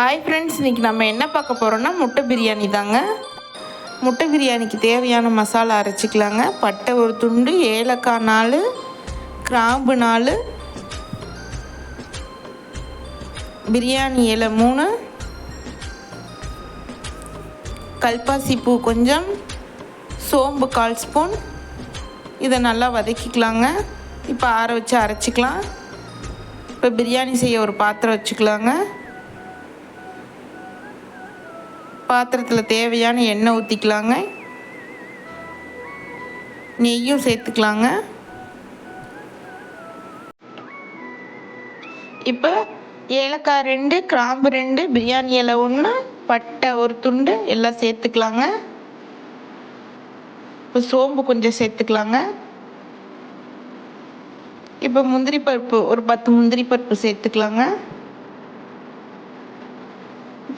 Hi friends இன்றைக்கி நம்ம என்ன பார்க்க போகிறோன்னா முட்டை பிரியாணி தாங்க. முட்டை பிரியாணிக்கு தேவையான மசாலா அரைச்சிக்கலாங்க. பட்டை ஒரு துண்டு ஏலக்காய் நாலு கிராம்பு நாலு பிரியாணி இலை மூணு கல்பாசி பூ கொஞ்சம் சோம்பு கால் ஸ்பூன். இதை நல்லா வதக்கிக்கலாங்க. இப்போ ஆற வச்சு அரைச்சிக்கலாம். இப்போ பிரியாணி செய்ய ஒரு பாத்திரம் வச்சுக்கலாங்க. பாத்திரத்தில் தேவையான எண்ணெய் ஊற்றிக்கலாங்க நெய்யும் சேர்த்துக்கலாங்க. இப்போ ஏலக்காய் ரெண்டு கிராம்பு ரெண்டு பிரியாணி இலை ஒன்று பட்டை ஒரு துண்டு எல்லாம் சேர்த்துக்கலாங்க. இப்போ சோம்பு கொஞ்சம் சேர்த்துக்கலாங்க. இப்போ முந்திரி பருப்பு ஒரு பத்து முந்திரி பருப்பு சேர்த்துக்கலாங்க.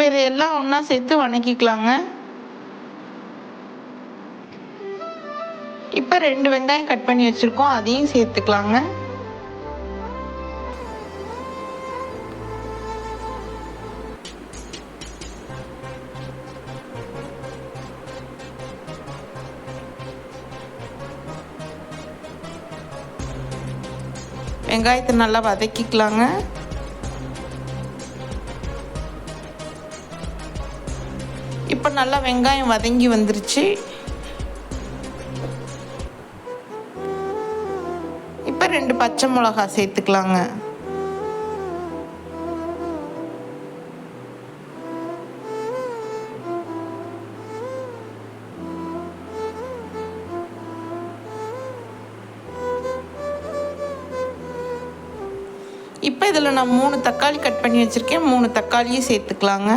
பேர் எல்லாம் ஒன்றா சேர்த்து வணக்கிக்கலாங்க. இப்போ ரெண்டு வெங்காயம் கட் பண்ணி வச்சுருக்கோம் அதையும் சேர்த்துக்கலாங்க. வெங்காயத்தை நல்லா வதக்கிக்கலாங்க. இப்போ நல்லா வெங்காயம் வதங்கி வந்துருச்சு. இப்போ ரெண்டு பச்சை மிளகா சேர்த்துக்கலாங்க. இப்போ இதில் நான் மூணு தக்காளி கட் பண்ணி வச்சுருக்கேன். மூணு தக்காளியும் சேர்த்துக்கலாங்க.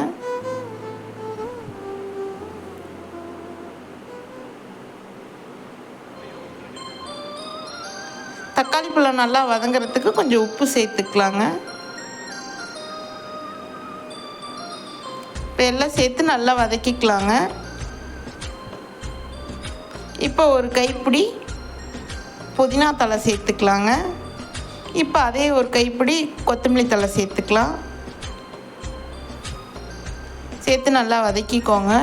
தக்காளி பழம் நல்லா வதங்குறதுக்கு கொஞ்சம் உப்பு சேர்த்துக்கலாங்க. இப்போ எல்லாம் சேர்த்து நல்லா வதக்கிக்கலாங்க. இப்போ ஒரு கைப்பிடி புதினா தலை சேர்த்துக்கலாங்க. இப்போ அதே ஒரு கைப்பிடி கொத்தமல்லி தலை சேர்த்துக்கலாம். சேர்த்து நல்லா வதக்கிக்கோங்க.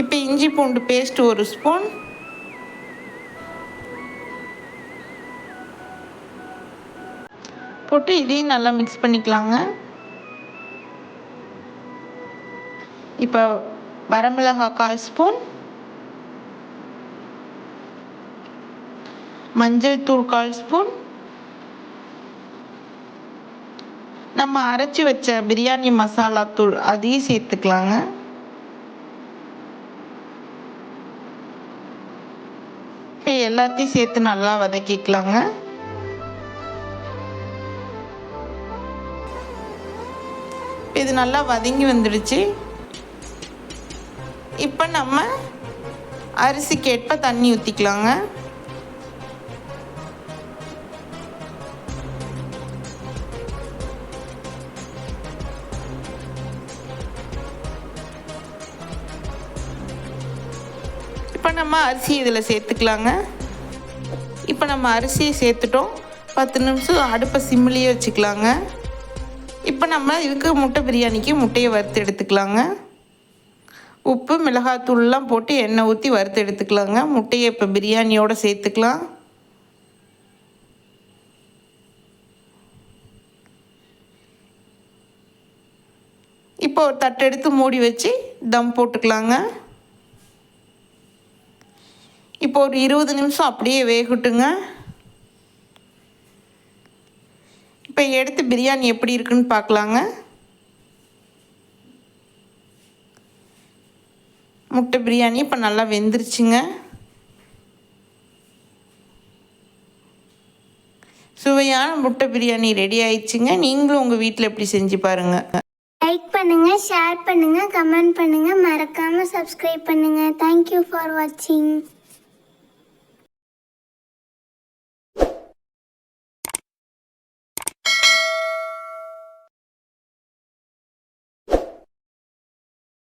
இப்போ இஞ்சி பூண்டு பேஸ்ட் ஒரு ஸ்பூன் போட்டு இதையும் நல்லா மிக்ஸ் பண்ணிக்கலாங்க. இப்போ வரமிளகாய் கால் ஸ்பூன் மஞ்சள் தூள் கால் ஸ்பூன் நம்ம அரைச்சி வச்ச பிரியாணி மசாலா தூள் அதையும் சேர்த்துக்கலாங்க. எல்லாத்தையும் சேர்த்து நல்லா வதக்கிக்கலாங்க. இது நல்லா வதங்கி வந்துடுச்சு. இப்போ நம்ம அரிசிக்கேற்ப தண்ணி ஊற்றிக்கலாங்க இப்போ நம்ம அரிசி இதில் சேர்த்துக்கலாங்க. இப்போ நம்ம அரிசியை சேர்த்துட்டோம். பத்து நிமிஷம் அடுப்பை சிம்மிலேயே வச்சுக்கலாங்க. இப்போ நம்ம இதுக்கு முட்டை பிரியாணிக்கு முட்டையை வறுத்து எடுத்துக்கலாங்க. உப்பு மிளகாத்தூள்லாம் போட்டு எண்ணெய் ஊற்றி வறுத்து எடுத்துக்கலாங்க. முட்டையை இப்போ பிரியாணியோடு சேர்த்துக்கலாம். இப்போ ஒரு தட்டு எடுத்து மூடி வச்சு தம் போட்டுக்கலாங்க. இப்போ ஒரு இருபது நிமிஷம் அப்படியே வேகட்டுங்க. இப்போ எடுத்து பிரியாணி எப்படி இருக்குன்னு பார்க்கலாங்க. முட்டை பிரியாணி இப்போ நல்லா வெந்துருச்சுங்க. சுவையான முட்டை பிரியாணி ரெடி ஆயிடுச்சுங்க. நீங்களும் உங்கள் வீட்டில் எப்படி செஞ்சு பாருங்கள் லைக் பண்ணுங்க ஷேர் பண்ணுங்க கமெண்ட் பண்ணுங்க. மறக்காம சப்ஸ்கிரைப் பண்ணுங்க. தேங்க்யூ ஃபார் வாட்சிங்